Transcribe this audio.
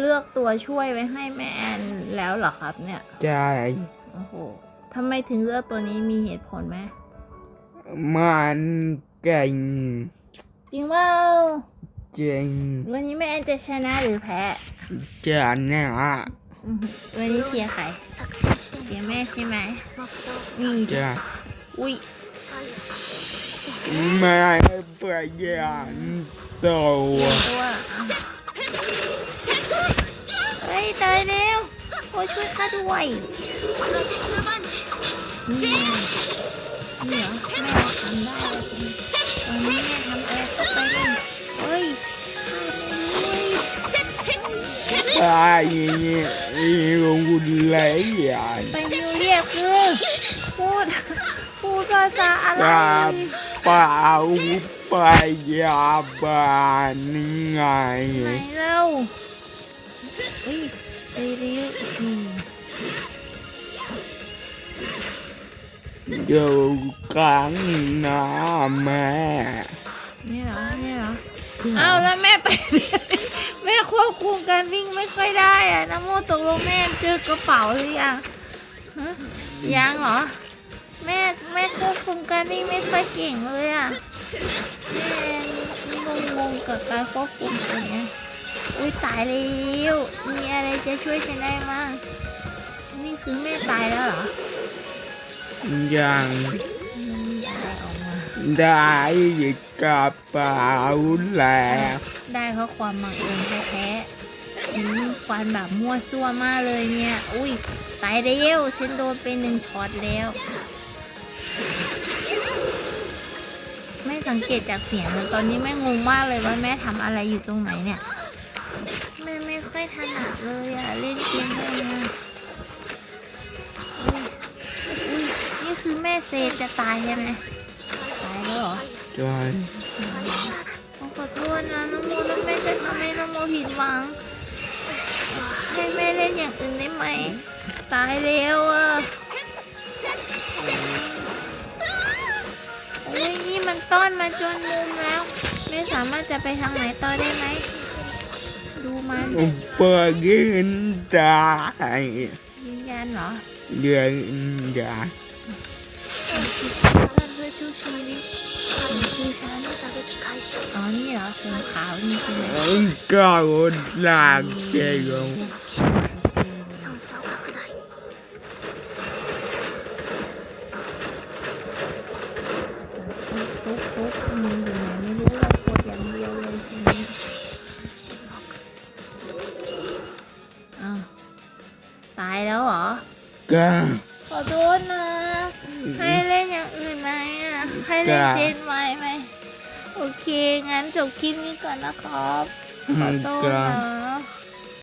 เลือกตัวช่วยไว้ให้แม่แอนแล้วเหรอครับเนี่ยใช่โอ้โหทำไมถึงเลือกตัวนี้มีเหตุผลไหมมันเก่งจริงว่าจริงวันนี้แม่แอนจะชนะหรือแพ้จแน่ะวันนี้เชียร์ใครเชียร์แม่ใช่ไหมนี่จ้ะอุ้ยไม่เป็นตัวตัว ตายแล้วขอช่วยข้าด้วยแม่ทำได้ตอ้แม่ทำอะไรก็ไปเล่นเฮ้ยตายนี่นี่งคุณไรอะไปยูเรียกคือพูดพูดภาษาอะไรป่าอุปยาบานไงไหนเล่า เฮ้ยไปริวนี่อยู่กลางน้ำแม่นี่เหรอนี่เหรออ้าวแล้วแม่ไป แม่ควบคุมการวิ่งไม่ค่อยได้อะน้ำโมตกลงแม่เจอกระเป๋าหรือยังยังเหรอ แม่แม่ควบคุมการวิ่งไม่ค่อยเก่งเลยอะแม่งงงกับการควบคุมตัวเนี้ย อุ้ยตายแล้วมีอะไรจะช่วยฉันได้มั้งนี่คือแม่ตายแล้วเหรอยังมันมีอะไรออกมา ได้กระเป๋าแล้วได้เพราะความบังเอิญแท้ๆอืมควันแบบมั่วซั่วมากเลยเนี่ย อุ้ยตายแล้วฉันโดนไปหนึ่งช็อตแล้ว ไม่สังเกตจากเสียงเลยตอนนี้แม่งงมากเลยว่าแม่ทำอะไรอยู่ตรงไหนเนี่ยแม่ไม่ ค่อยถนัดเลยอะเล่นเกมด้วยนะอุ้ยอุ้ยนี่คือแม่เซจะตายใช่ไหมตายแล้วเหรอใช่ขอโทษนะน้องโมน้องแม่จะทำให้น้องโมผิดหวัง ให้แม่เล่นอย่างอื่นได้ไหม ตายแล้วอะโอ้ยนี่มันต้อนมาจนมุมแล้ว ไม่สามารถจะไปทางไหนต่อได้ไหม ดูมันเปิดยืน ก็ขอโทษนะ ให้เล่นอย่างอื่นไหมอะ ให้เล่นจ้ะเจนไว้ไหม โอเค งั้นจบคลิปนี้ก่อนนะครับ ขอโทษก็นะ